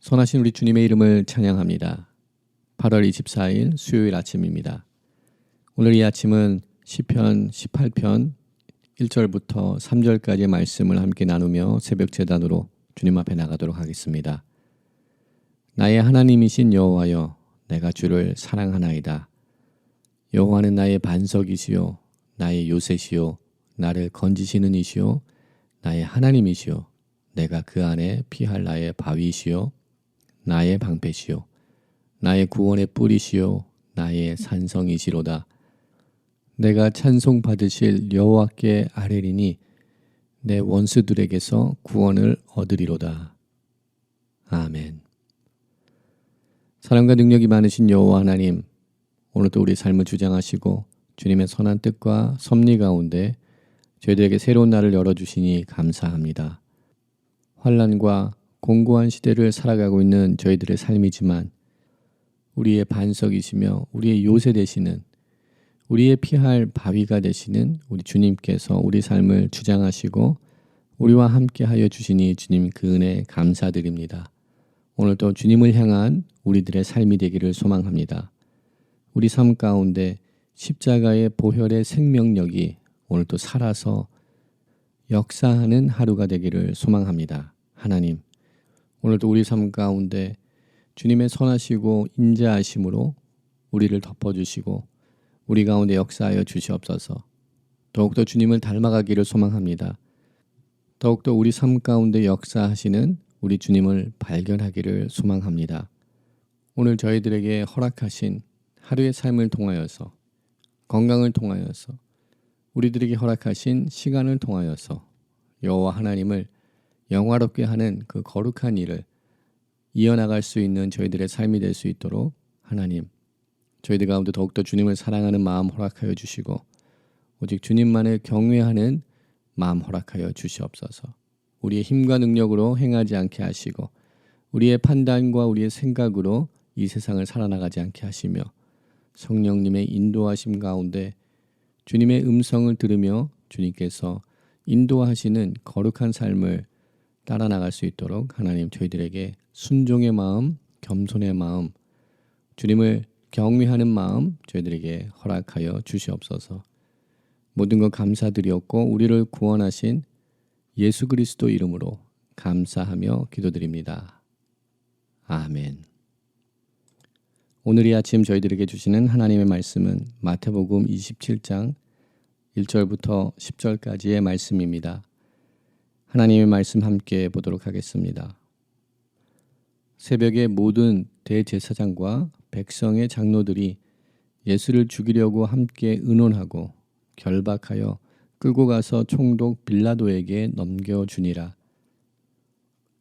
선하신 우리 주님의 이름을 찬양합니다. 8월 24일 수요일 아침입니다. 오늘 이 아침은 시편 18편 1절부터 3절까지의 말씀을 함께 나누며 새벽 재단으로 주님 앞에 나가도록 하겠습니다. 나의 하나님이신 여호와여 내가 주를 사랑하나이다. 여호와는 나의 반석이시요 나의 요새시요 나를 건지시는 이시요 나의 하나님이시요 내가 그 안에 피할 나의 바위시요 나의 방패시요 나의 구원의 뿌리시요 나의 산성이시로다. 내가 찬송 받으실 여호와께 아뢰리니 내 원수들에게서 구원을 얻으리로다. 아멘. 사랑과 능력이 많으신 여호와 하나님 오늘도 우리 삶을 주장하시고 주님의 선한 뜻과 섭리 가운데 저희들에게 새로운 날을 열어주시니 감사합니다. 환란과 공고한 시대를 살아가고 있는 저희들의 삶이지만 우리의 반석이시며 우리의 요새 되시는 우리의 피할 바위가 되시는 우리 주님께서 우리 삶을 주장하시고 우리와 함께 하여 주시니 주님 그 은혜 감사드립니다. 오늘도 주님을 향한 우리들의 삶이 되기를 소망합니다. 우리 삶 가운데 십자가의 보혈의 생명력이 오늘도 살아서 역사하는 하루가 되기를 소망합니다. 하나님, 오늘도 우리 삶 가운데 주님의 선하시고 인자하심으로 우리를 덮어주시고 우리 가운데 역사하여 주시옵소서. 더욱더 주님을 닮아가기를 소망합니다. 더욱더 우리 삶 가운데 역사하시는 우리 주님을 발견하기를 소망합니다. 오늘 저희들에게 허락하신 하루의 삶을 통하여서 건강을 통하여서 우리들에게 허락하신 시간을 통하여서 여호와 하나님을 영화롭게 하는 그 거룩한 일을 이어나갈 수 있는 저희들의 삶이 될 수 있도록 하나님 저희들 가운데 더욱더 주님을 사랑하는 마음 허락하여 주시고 오직 주님만을 경외하는 마음 허락하여 주시옵소서. 우리의 힘과 능력으로 행하지 않게 하시고 우리의 판단과 우리의 생각으로 이 세상을 살아나가지 않게 하시며 성령님의 인도하심 가운데 주님의 음성을 들으며 주님께서 인도하시는 거룩한 삶을 따라 나갈 수 있도록 하나님 저희들에게 순종의 마음, 겸손의 마음, 주님을 경외하는 마음 저희들에게 허락하여 주시옵소서. 모든 것 감사드리었고 우리를 구원하신 예수 그리스도 이름으로 감사하며 기도드립니다. 아멘. 오늘 이 아침 저희들에게 주시는 하나님의 말씀은 마태복음 27장 1절부터 10절까지의 말씀입니다. 하나님의 말씀 함께 보도록 하겠습니다. 새벽에 모든 대제사장과 백성의 장로들이 예수를 죽이려고 함께 의논하고 결박하여 끌고 가서 총독 빌라도에게 넘겨주니라.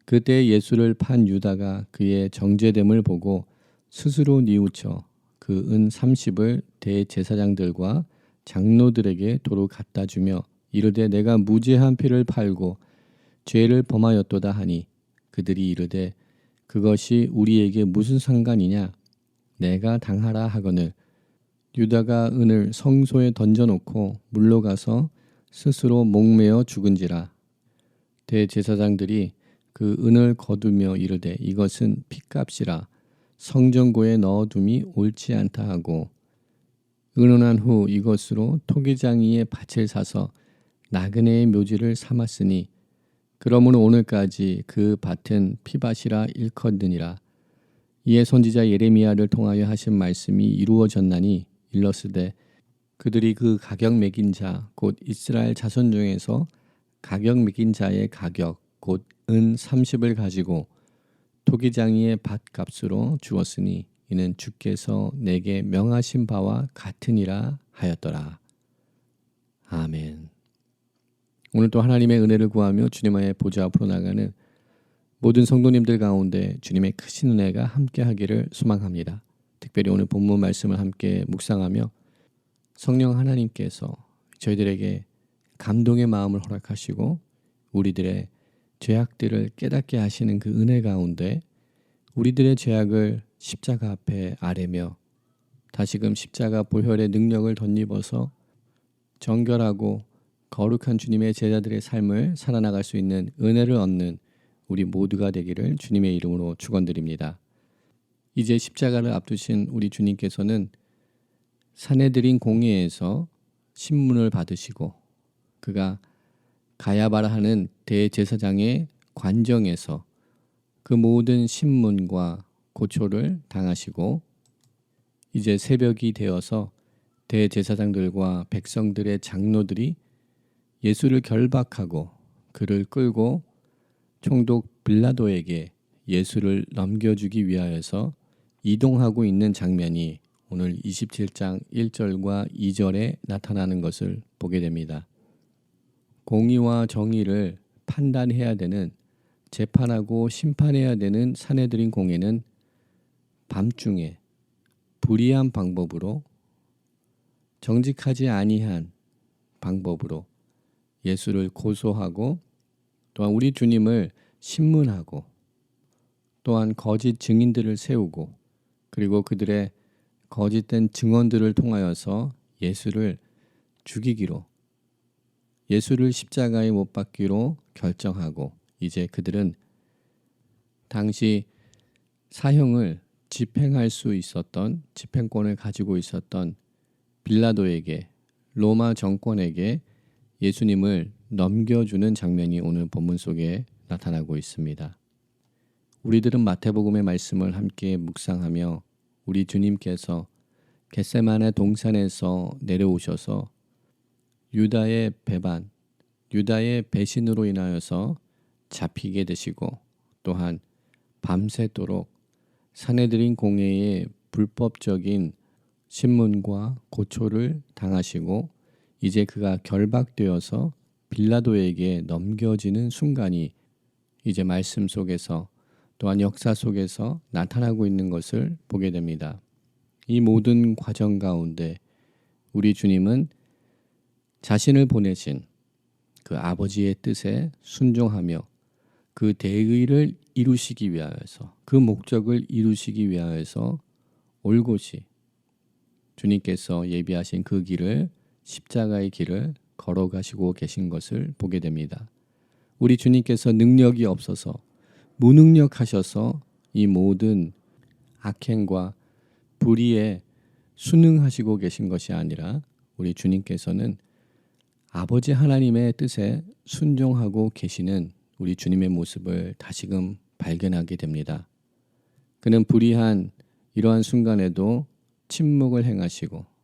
그때 예수를 판 유다가 그의 정죄됨을 보고 스스로 뉘우쳐 그 은 30을 대제사장들과 장로들에게 도로 갖다 주며 이르되 내가 무죄한 피를 팔고 죄를 범하였도다 하니 그들이 이르되 그것이 우리에게 무슨 상관이냐? 내가 당하라 하거늘. 유다가 은을 성소에 던져놓고 물러가서 스스로 목매어 죽은지라. 대제사장들이 그 은을 거두며 이르되 이것은 피값이라. 성전고에 넣어둠이 옳지 않다 하고. 의논한 후 이것으로 토기장이의 밭을 사서 나그네의 묘지를 삼았으니 그러므로 오늘까지 그 밭은 피밭이라 일컫느니라 이에 선지자 예레미야를 통하여 하신 말씀이 이루어졌나니 일러스되 그들이 그 가격 매긴 자 곧 이스라엘 자손 중에서 가격 매긴 자의 가격 곧 은 30을 가지고 토기장이의 밭값으로 주었으니 이는 주께서 내게 명하신 바와 같으니라 하였더라. 아멘. 오늘 또 하나님의 은혜를 구하며 주님의 보좌 앞으로 나가는 모든 성도님들 가운데 주님의 크신 은혜가 함께 하기를 소망합니다. 특별히 오늘 본문 말씀을 함께 묵상하며 성령 하나님께서 저희들에게 감동의 마음을 허락하시고 우리들의 죄악들을 깨닫게 하시는 그 은혜 가운데 우리들의 죄악을 십자가 앞에 아뢰며 다시금 십자가 보혈의 능력을 덧입어서 정결하고 거룩한 주님의 제자들의 삶을 살아나갈 수 있는 은혜를 얻는 우리 모두가 되기를 주님의 이름으로 축원드립니다. 이제 십자가를 앞두신 우리 주님께서는 사내들인 공회에서 신문을 받으시고 그가 가야바라 하는 대제사장의 관정에서 그 모든 신문과 고초를 당하시고 이제 새벽이 되어서 대제사장들과 백성들의 장로들이 예수를 결박하고 그를 끌고 총독 빌라도에게 예수를 넘겨주기 위하여서 이동하고 있는 장면이 오늘 27장 1절과 2절에 나타나는 것을 보게 됩니다. 공의와 정의를 판단해야 되는 재판하고 심판해야 되는 사내들인 공회는 밤중에 불의한 방법으로 정직하지 아니한 방법으로 예수를 고소하고 또한 우리 주님을 신문하고 또한 거짓 증인들을 세우고 그리고 그들의 거짓된 증언들을 통하여서 예수를 죽이기로 예수를 십자가에 못 박기로 결정하고 이제 그들은 당시 사형을 집행할 수 있었던 집행권을 가지고 있었던 빌라도에게 로마 정권에게 예수님을 넘겨주는 장면이 오늘 본문 속에 나타나고 있습니다. 우리들은 마태복음의 말씀을 함께 묵상하며 우리 주님께서 겟세만의 동산에서 내려오셔서 유다의 배반, 유다의 배신으로 인하여서 잡히게 되시고 또한 밤새도록 사내들인 공회의 불법적인 신문과 고초를 당하시고 이제 그가 결박되어서 빌라도에게 넘겨지는 순간이 이제 말씀 속에서 또한 역사 속에서 나타나고 있는 것을 보게 됩니다. 이 모든 과정 가운데 우리 주님은 자신을 보내신 그 아버지의 뜻에 순종하며 그 대의를 이루시기 위하여서 그 목적을 이루시기 위하여서 올곧이 주님께서 예비하신 그 길을 십자가의 길을 걸어가시고 계신 것을 보게 됩니다. 우리 주님께서 능력이 없어서 무능력하셔서 이 모든 악행과 불의에 순응하시고 계신 것이 아니라 우리 주님께서는 아버지 하나님의 뜻에 순종하고 계시는 우리 주님의 모습을 다시금 발견하게 됩니다. 그는 불의한 이러한 순간에도 침묵을 행하시고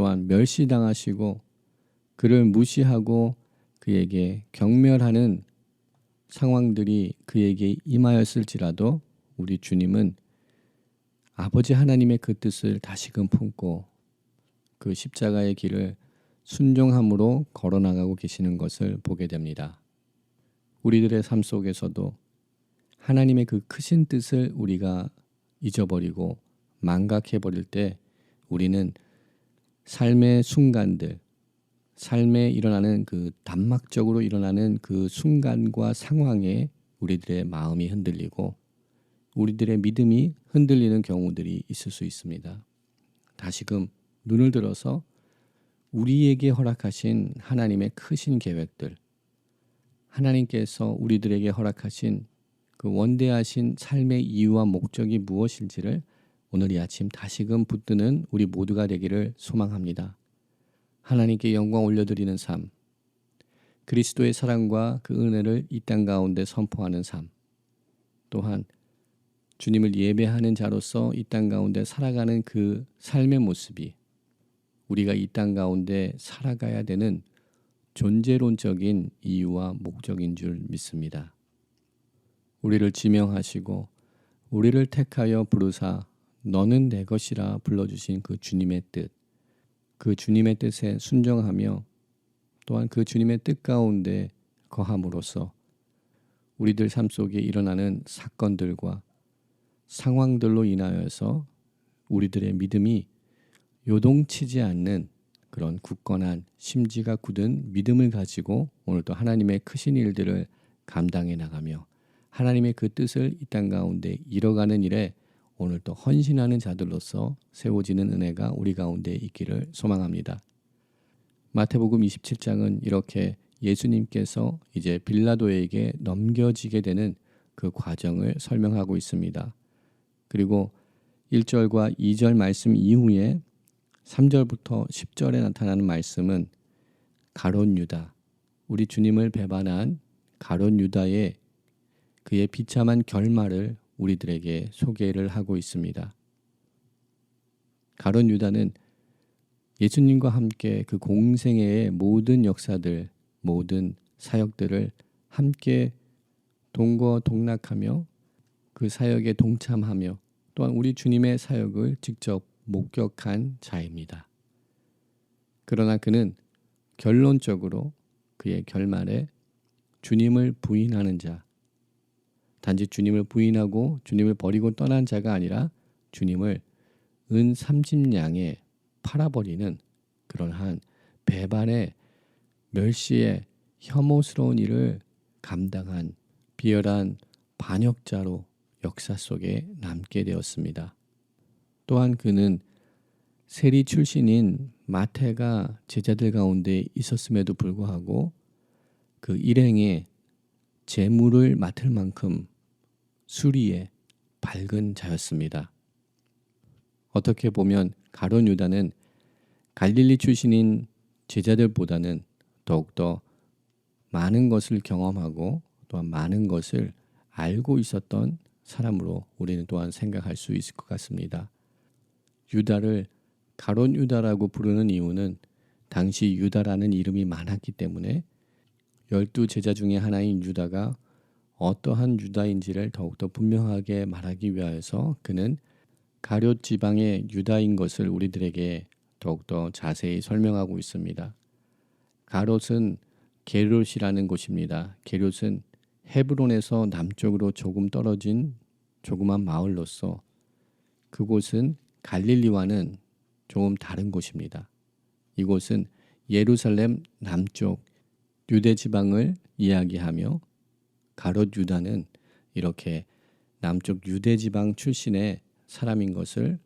또한 멸시당하시고 그를 무시하고 그에게 경멸하는 상황들이 그에게 임하였을지라도 우리 주님은 아버지 하나님의 그 뜻을 다시금 품고 그 십자가의 길을 순종함으로 걸어나가고 계시는 것을 보게 됩니다. 우리들의 삶 속에서도 하나님의 그 크신 뜻을 우리가 잊어버리고 망각해 버릴 때 우리는 삶의 순간들, 삶에 일어나는 그 단막적으로 일어나는 그 순간과 상황에 우리들의 마음이 흔들리고 우리들의 믿음이 흔들리는 경우들이 있을 수 있습니다. 다시금 눈을 들어서 우리에게 허락하신 하나님의 크신 계획들, 하나님께서 우리들에게 허락하신 그 원대하신 삶의 이유와 목적이 무엇인지를 오늘 이 아침 다시금 붙드는 우리 모두가 되기를 소망합니다. 하나님께 영광 올려드리는 삶, 그리스도의 사랑과 그 은혜를 이 땅 가운데 선포하는 삶, 또한 주님을 예배하는 자로서 이 땅 가운데 살아가는 그 삶의 모습이 우리가 이 땅 가운데 살아가야 되는 존재론적인 이유와 목적인 줄 믿습니다. 우리를 지명하시고 우리를 택하여 부르사 너는 내 것이라 불러주신 그 주님의 뜻, 그 주님의 뜻에 순종하며 또한 그 주님의 뜻 가운데 거함으로써 우리들 삶 속에 일어나는 사건들과 상황들로 인하여서 우리들의 믿음이 요동치지 않는 그런 굳건한 심지가 굳은 믿음을 가지고 오늘도 하나님의 크신 일들을 감당해 나가며 하나님의 그 뜻을 이 땅 가운데 이뤄가는 일에 오늘도 헌신하는 자들로서 세워지는 은혜가 우리 가운데 있기를 소망합니다. 마태복음 27장은 이렇게 예수님께서 이제 빌라도에게 넘겨지게 되는 그 과정을 설명하고 있습니다. 그리고 1절과 2절 말씀 이후에 3절부터 10절에 나타나는 말씀은 가론 유다, 우리 주님을 배반한 가론 유다의 그의 비참한 결말을 우리들에게 소개를 하고 있습니다. 가론 유다는 예수님과 함께 그 공생애의 모든 역사들, 모든 사역들을 함께 동거 동락하며 그 사역에 동참하며 또한 우리 주님의 사역을 직접 목격한 자입니다. 그러나 그는 결론적으로 그의 결말에 주님을 부인하는 자, 단지 주님을 부인하고 주님을 버리고 떠난 자가 아니라 주님을 은 30냥에 팔아버리는 그러한 배반의 멸시의 혐오스러운 일을 감당한 비열한 반역자로 역사 속에 남게 되었습니다. 또한 그는 세리 출신인 마태가 제자들 가운데 있었음에도 불구하고 그 일행의 재물을 맡을 만큼 수리에 밝은 자였습니다. 어떻게 보면 가론 유다는 갈릴리 출신인 제자들보다는 더욱더 많은 것을 경험하고 또한 많은 것을 알고 있었던 사람으로 우리는 또한 생각할 수 있을 것 같습니다. 유다를 가론 유다라고 부르는 이유는 당시 유다라는 이름이 많았기 때문에 열두 제자 중에 하나인 유다가 어떠한 유다인지를 더욱더 분명하게 말하기 위하여서 그는 가룟 지방의 유다인 것을 우리들에게 더욱더 자세히 설명하고 있습니다. 가롯은 게롯이라는 곳입니다. 게롯은 헤브론에서 남쪽으로 조금 떨어진 조그만 마을로서 그곳은 갈릴리와는 조금 다른 곳입니다. 이곳은 예루살렘 남쪽 유대 지방을 이야기하며 가롯 유다는 이렇게 남쪽 유대 지방 출신의 사람인 것을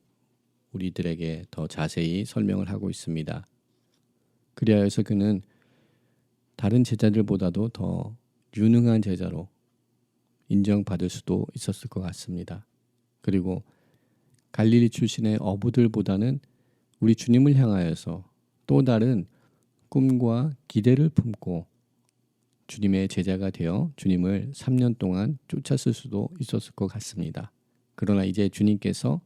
우리들에게 더 자세히 설명을 하고 있습니다. 그리하여서 그는 다른 제자들보다도 더 유능한 제자로 인정받을 수도 있었을 것 같습니다. 그리고 갈릴리 출신의 어부들보다는 우리 주님을 향하여서 또 다른 꿈과 기대를 품고 주님의 제자가 되어 주님을 3년 동안 쫓았을 수도 있었을 것 같습니다. 그러나 이제 주님께서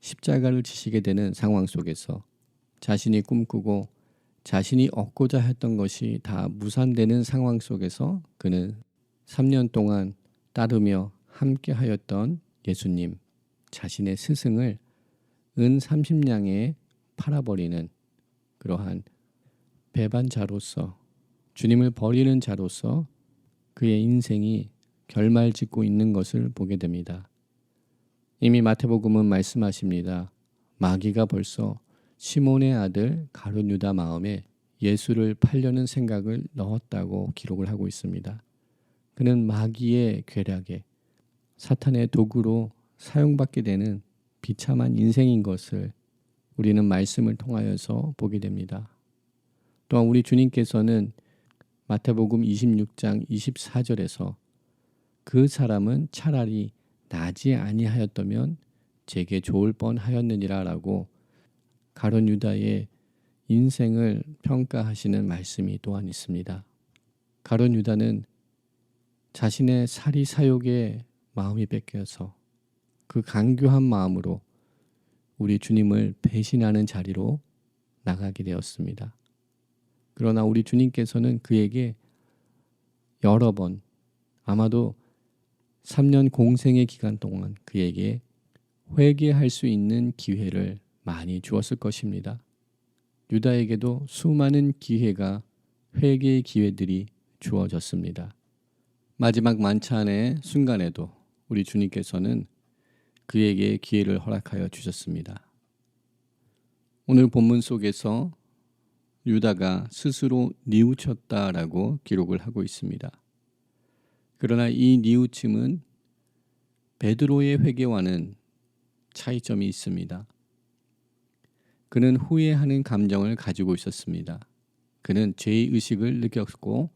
십자가를 지시게 되는 상황 속에서 자신이 꿈꾸고 자신이 얻고자 했던 것이 다 무산되는 상황 속에서 그는 3년 동안 따르며 함께 하였던 예수님 자신의 스승을 은 30냥에 팔아버리는 그러한 배반자로서 주님을 버리는 자로서 그의 인생이 결말 짓고 있는 것을 보게 됩니다. 이미 마태복음은 말씀하십니다. 마귀가 벌써 시몬의 아들 가룟 유다 마음에 예수를 팔려는 생각을 넣었다고 기록을 하고 있습니다. 그는 마귀의 괴략에 사탄의 도구로 사용받게 되는 비참한 인생인 것을 우리는 말씀을 통하여서 보게 됩니다. 또한 우리 주님께서는 마태복음 26장 24절에서 그 사람은 차라리 나지 아니하였다면 제게 좋을 뻔하였느니라라고 가론 유다의 인생을 평가하시는 말씀이 또한 있습니다. 가론 유다는 자신의 사리 사욕에 마음이 뺏겨서 그 간교한 마음으로 우리 주님을 배신하는 자리로 나가게 되었습니다. 그러나 우리 주님께서는 그에게 여러 번 아마도 3년 공생의 기간 동안 그에게 회개할 수 있는 기회를 많이 주었을 것입니다. 유다에게도 수많은 기회가 회개의 기회들이 주어졌습니다. 마지막 만찬의 순간에도 우리 주님께서는 그에게 기회를 허락하여 주셨습니다. 오늘 본문 속에서 유다가 스스로 뉘우쳤다라고 기록을 하고 있습니다. 그러나 이 뉘우침은 베드로의 회개와는 차이점이 있습니다. 그는 후회하는 감정을 가지고 있었습니다. 그는 죄의 의식을 느꼈고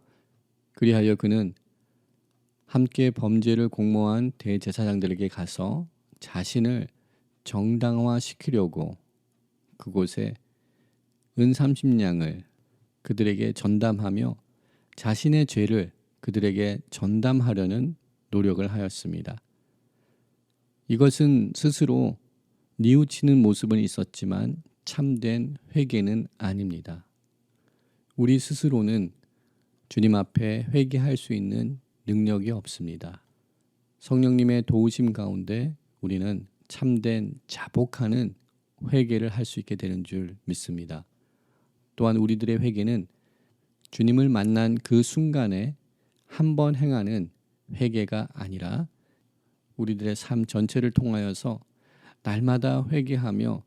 그리하여 그는 함께 범죄를 공모한 대제사장들에게 가서 자신을 정당화시키려고 그곳에 은 30냥을 그들에게 전담하며 자신의 죄를 그들에게 전담하려는 노력을 하였습니다. 이것은 스스로 뉘우치는 모습은 있었지만 참된 회개는 아닙니다. 우리 스스로는 주님 앞에 회개할 수 있는 능력이 없습니다. 성령님의 도우심 가운데 우리는 참된 자복하는 회개를 할 수 있게 되는 줄 믿습니다. 또한 우리들의 회개는 주님을 만난 그 순간에 한 번 행하는 회개가 아니라 우리들의 삶 전체를 통하여서 날마다 회개하며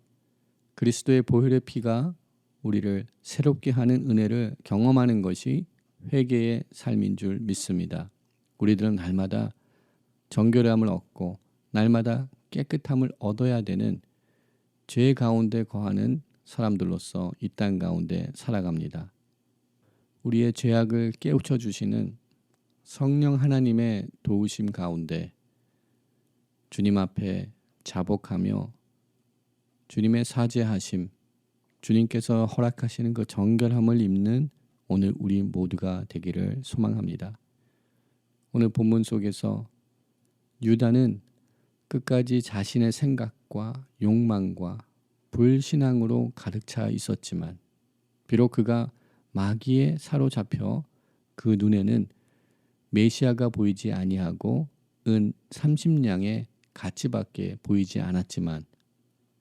그리스도의 보혈의 피가 우리를 새롭게 하는 은혜를 경험하는 것이 회개의 삶인 줄 믿습니다. 우리들은 날마다 정결함을 얻고 날마다 깨끗함을 얻어야 되는 죄 가운데 거하는 사람들로서 이 땅 가운데 살아갑니다. 우리의 죄악을 깨우쳐 주시는 성령 하나님의 도우심 가운데 주님 앞에 자복하며 주님의 사죄하심, 주님께서 허락하시는 그 정결함을 입는 오늘 우리 모두가 되기를 소망합니다. 오늘 본문 속에서 유다는 끝까지 자신의 생각과 욕망과 불신앙으로 가득 차 있었지만 비록 그가 마귀에 사로잡혀 그 눈에는 메시아가 보이지 아니하고 은 30냥의 가치밖에 보이지 않았지만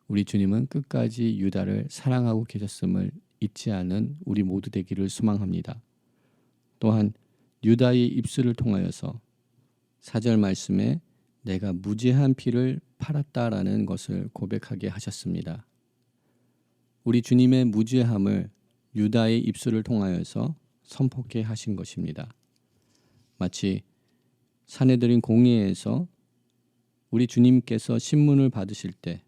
우리 주님은 끝까지 유다를 사랑하고 계셨음을 잊지 않은 우리 모두 되기를 소망합니다. 또한 유다의 입술을 통하여서 사절 말씀에 내가 무죄한 피를 팔았다라는 것을 고백하게 하셨습니다. 우리 주님의 무죄함을 유다의 입술을 통하여서 선포케 하신 것입니다. 마치 사내들인 공예에서 우리 주님께서 신문을 받으실 때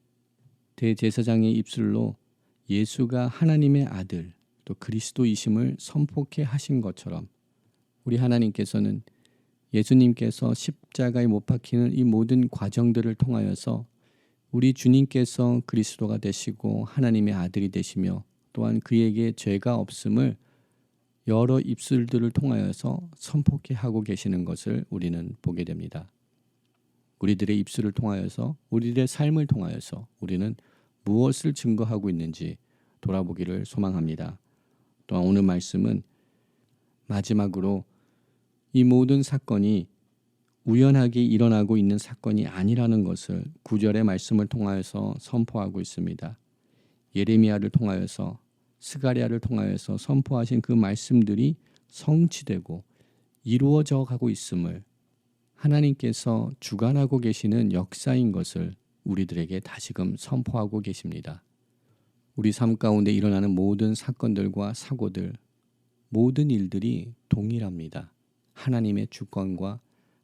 대제사장의 입술로 예수가 하나님의 아들 또 그리스도이심을 선포케 하신 것처럼 우리 하나님께서는 예수님께서 십자가에 못 박히는 이 모든 과정들을 통하여서 우리 주님께서 그리스도가 되시고 하나님의 아들이 되시며 또한 그에게 죄가 없음을 여러 입술들을 통하여서 선포케 하고 계시는 것을 우리는 보게 됩니다. 우리들의 입술을 통하여서 우리들의 삶을 통하여서 우리는 무엇을 증거하고 있는지 돌아보기를 소망합니다. 또한 오늘 말씀은 마지막으로 이 모든 사건이 우연하게 일어나고 있는 사건이 아니라는 것을 구절의 말씀을 통하여서 선포하고 있습니다. 예레미야를 통하여서 스가리아를 통하여서 선포하신 그 말씀들이 성취되고 이루어져 가고 있음을 하나님께서 주관하고 계시는 역사인 것을 우리들에게 다시금 선포하고 계십니다. 우리 삶 가운데 일어나는 모든 사건들과 사고들, 모든 일들이 동일합니다. 하나님의 주권과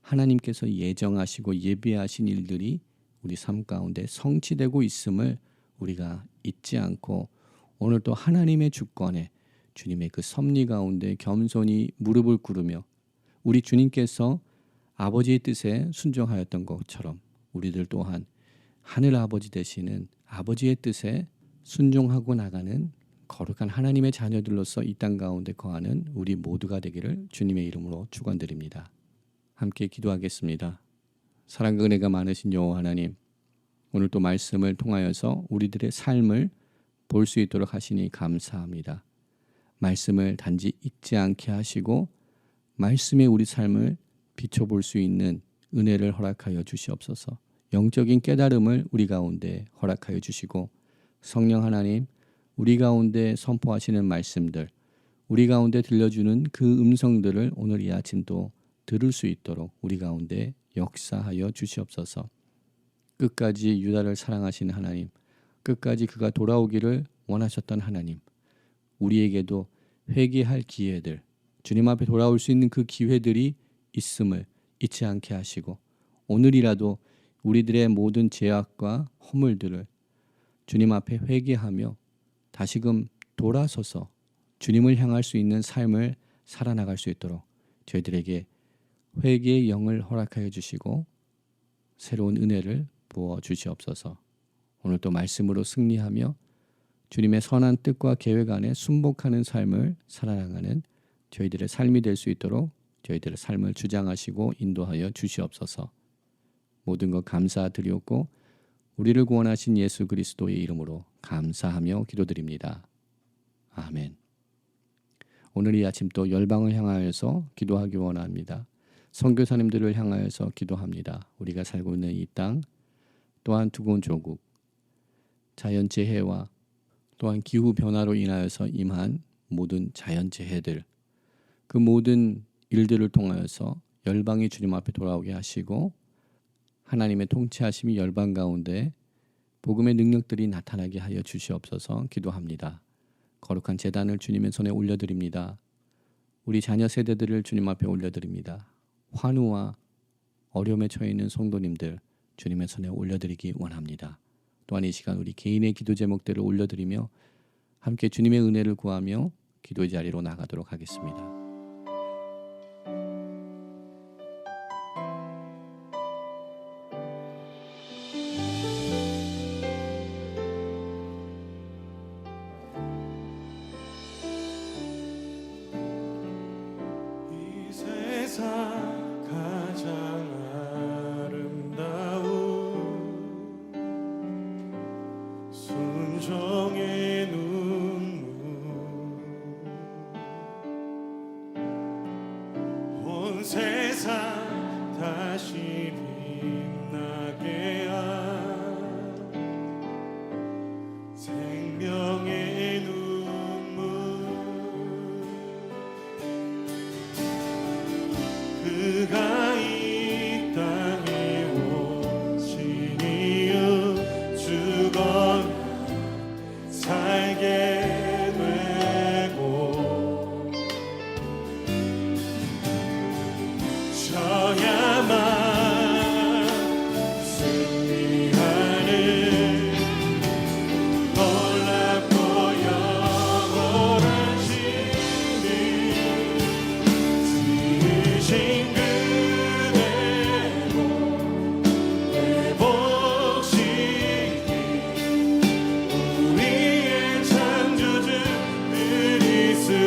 하나님께서 예정하시고 예비하신 일들이 우리 삶 가운데 성취되고 있음을 우리가 잊지 않고 오늘도 하나님의 주권에 주님의 그 섭리 가운데 겸손히 무릎을 꿇으며 우리 주님께서 아버지의 뜻에 순종하였던 것처럼 우리들 또한 하늘 아버지 되시는 아버지의 뜻에 순종하고 나가는 거룩한 하나님의 자녀들로서 이 땅 가운데 거하는 우리 모두가 되기를 주님의 이름으로 축원드립니다. 함께 기도하겠습니다. 사랑과 은혜가 많으신 여호와 하나님, 오늘 또 말씀을 통하여서 우리들의 삶을 볼 수 있도록 하시니 감사합니다. 말씀을 단지 잊지 않게 하시고 말씀의 우리 삶을 비춰볼 수 있는 은혜를 허락하여 주시옵소서. 영적인 깨달음을 우리 가운데 허락하여 주시고 성령 하나님 우리 가운데 선포하시는 말씀들 우리 가운데 들려주는 그 음성들을 오늘 이 아침도 들을 수 있도록 우리 가운데 역사하여 주시옵소서. 끝까지 유다를 사랑하시는 하나님, 끝까지 그가 돌아오기를 원하셨던 하나님, 우리에게도 회개할 기회들, 주님 앞에 돌아올 수 있는 그 기회들이 있음을 잊지 않게 하시고 오늘이라도 우리들의 모든 죄악과 허물들을 주님 앞에 회개하며 다시금 돌아서서 주님을 향할 수 있는 삶을 살아나갈 수 있도록 저희들에게 회개의 영을 허락하여 주시고 새로운 은혜를 부어 주시옵소서. 오늘 또 말씀으로 승리하며 주님의 선한 뜻과 계획 안에 순복하는 삶을 살아나가는 저희들의 삶이 될 수 있도록 저희들의 삶을 주장하시고 인도하여 주시옵소서. 모든 것 감사드리옵고 우리를 구원하신 예수 그리스도의 이름으로 감사하며 기도드립니다. 아멘. 오늘 이 아침 또 열방을 향하여서 기도하기 원합니다. 선교사님들을 향하여서 기도합니다. 우리가 살고 있는 이 땅, 또한 두고온 조국, 자연 재해와 또한 기후 변화로 인하여서 임한 모든 자연 재해들, 그 모든 일들을 통하여서 열방이 주님 앞에 돌아오게 하시고 하나님의 통치하심이 열방 가운데 복음의 능력들이 나타나게 하여 주시옵소서 기도합니다. 거룩한 재단을 주님의 손에 올려드립니다. 우리 자녀 세대들을 주님 앞에 올려드립니다. 환우와 어려움에 처해 있는 성도님들 주님의 손에 올려드리기 원합니다. 또한 이 시간 우리 개인의 기도 제목들을 올려드리며 함께 주님의 은혜를 구하며 기도의 자리로 나가도록 하겠습니다. 생명의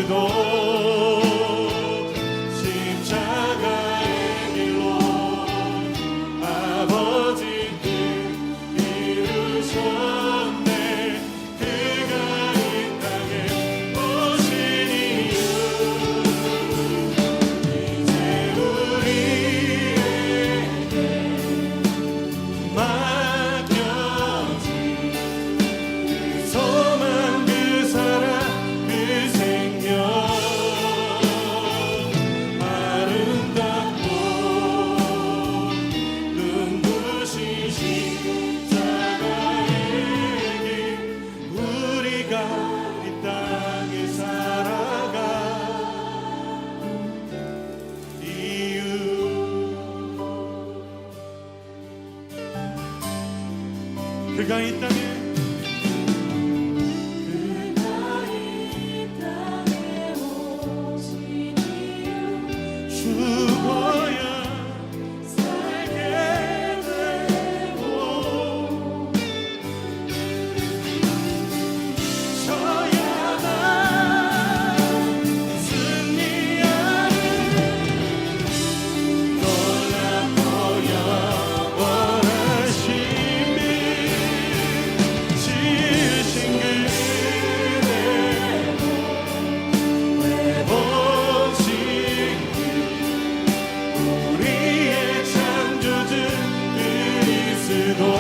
그 그가 이 땅에 그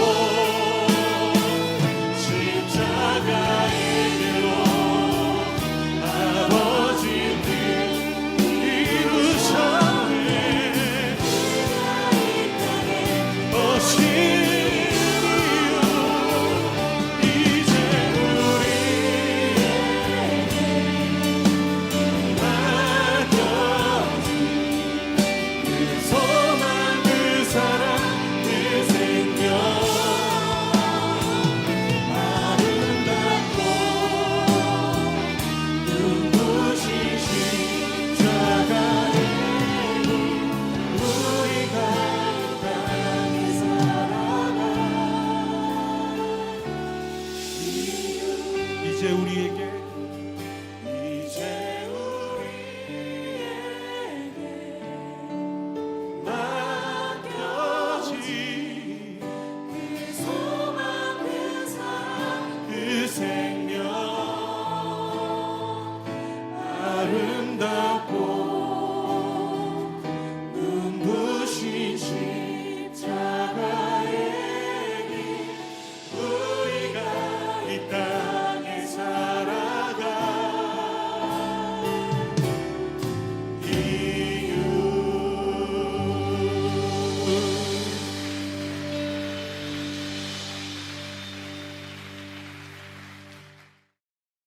이제 우리에게